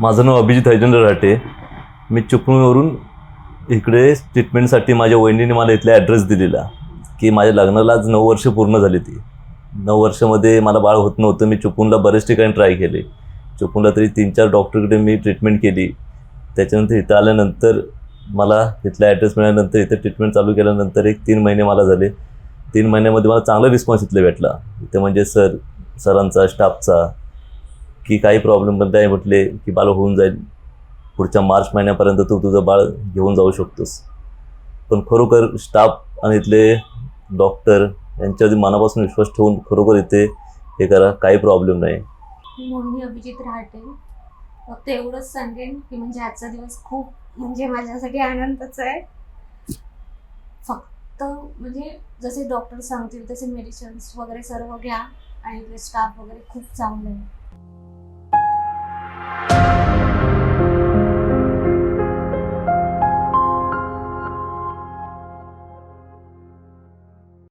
माझं नाव अभिजित हैजेंद्र राटे मी चिपळूणवरून इकडे ट्रीटमेंटसाठी माझ्या वहिनीने मला इथला ॲड्रेस दिलेला की माझ्या लग्नाला आज नऊ वर्ष पूर्ण झाली ती. नऊ वर्षामध्ये मला बाळ होत नव्हतं मी चुकूनला बरेच ठिकाणी ट्राय केले. चुकूनला तरी तीन चार डॉक्टरकडे मी ट्रीटमेंट केली. त्याच्यानंतर इथं आल्यानंतर मला इथला ॲड्रेस मिळाल्यानंतर इथं ट्रीटमेंट चालू केल्यानंतर एक तीन महिने मला झाले. तीन महिन्यामध्ये मला चांगला रिस्पॉन्स इथला भेटला. इथं म्हणजे सर सरांचा स्टाफचा की काही प्रॉब्लेम पण नाही म्हटले की बाळ होऊन जाईल. पुढच्या मार्च महिन्यापर्यंत तू तुझं बाळ घेऊन जाऊ शकतोस. पण खरोखर स्टाफ आणि इथले डॉक्टर यांच्यावरती मनापासून विश्वास ठेवून खरोखर इथे हे करा काही प्रॉब्लेम नाही. मी मोहिनी अभिजित राहते. फक्त एवढंच सांगेन की म्हणजे आजचा दिवस खूप म्हणजे माझ्यासाठी आनंदाचा आहे. फक्त म्हणजे जसे डॉक्टर सांगतील तसे मेडिसिन्स वगैरे सर्व घ्या आणि इथले स्टाफ वगैरे खूप चांगले आहे